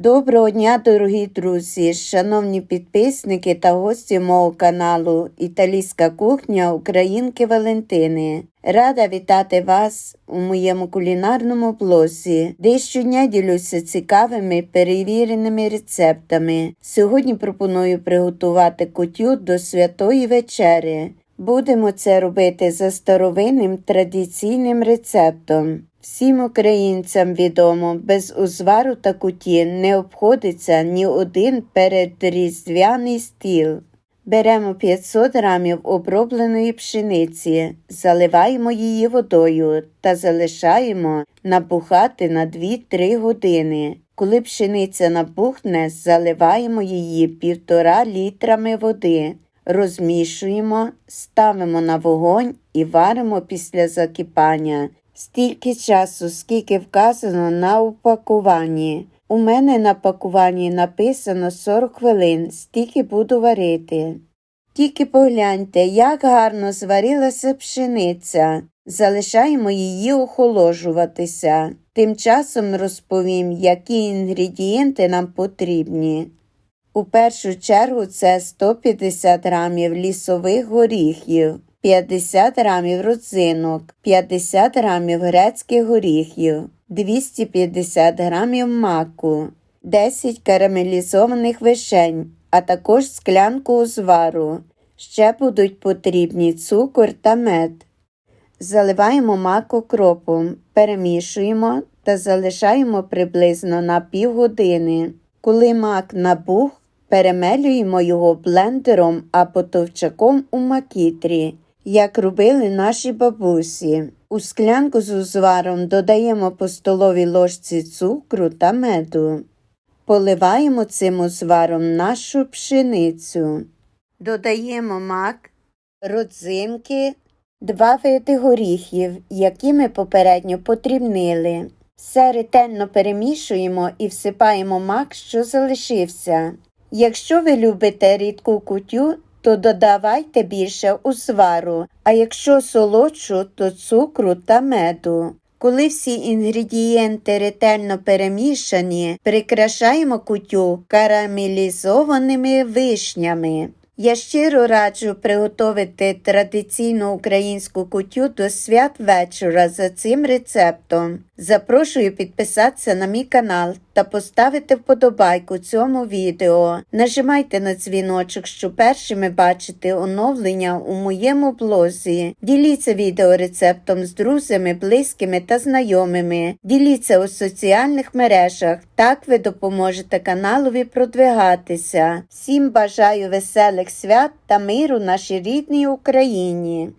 Доброго дня, дорогі друзі, шановні підписники та гості мого каналу Італійська кухня Українки Валентини. Рада вітати вас у моєму кулінарному блозі, де щодня ділюся цікавими перевіреними рецептами. Сьогодні пропоную приготувати кутю до святої вечері. Будемо це робити за старовинним традиційним рецептом. Всім українцям відомо, без узвару та куті не обходиться ні один передріздвяний стіл. Беремо 500 грамів обробленої пшениці, заливаємо її водою та залишаємо набухати на 2-3 години. Коли пшениця набухне, заливаємо її півтора літрами води, розмішуємо, ставимо на вогонь і варимо після закипання. Стільки часу, скільки вказано на упакуванні. У мене на пакуванні написано 40 хвилин, стільки буду варити. Тільки погляньте, як гарно зварилася пшениця. Залишаємо її охолоджуватися. Тим часом розповім, які інгредієнти нам потрібні. У першу чергу це 150 грамів лісових горіхів, 50 грамів родзинок, 50 грамів грецьких горіхів, 250 грамів маку, 10 карамелізованих вишень, а також склянку узвару. Ще будуть потрібні цукор та мед. Заливаємо мак окропом, перемішуємо та залишаємо приблизно на півгодини. Коли мак набух, перемелюємо його блендером або товчаком у макітрі, як робили наші бабусі. У склянку з узваром додаємо по столовій ложці цукру та меду. Поливаємо цим узваром нашу пшеницю. Додаємо мак, родзинки, два види горіхів, які ми попередньо подрібнили. Все ретельно перемішуємо і всипаємо мак, що залишився. Якщо ви любите рідку кутю, то додавайте більше узвару, а якщо солодшу, то цукру та меду. Коли всі інгредієнти ретельно перемішані, прикрашаємо кутю карамелізованими вишнями. Я щиро раджу приготувати традиційну українську кутю до свят вечора за цим рецептом. Запрошую підписатися на мій канал та поставити вподобайку цьому відео. Нажимайте на дзвіночок, щоб першими бачити оновлення у моєму блозі. Діліться відеорецептом з друзями, близькими та знайомими. Діліться у соціальних мережах. Так ви допоможете каналові продвигатися. Всім бажаю веселих свят та миру нашій рідній Україні.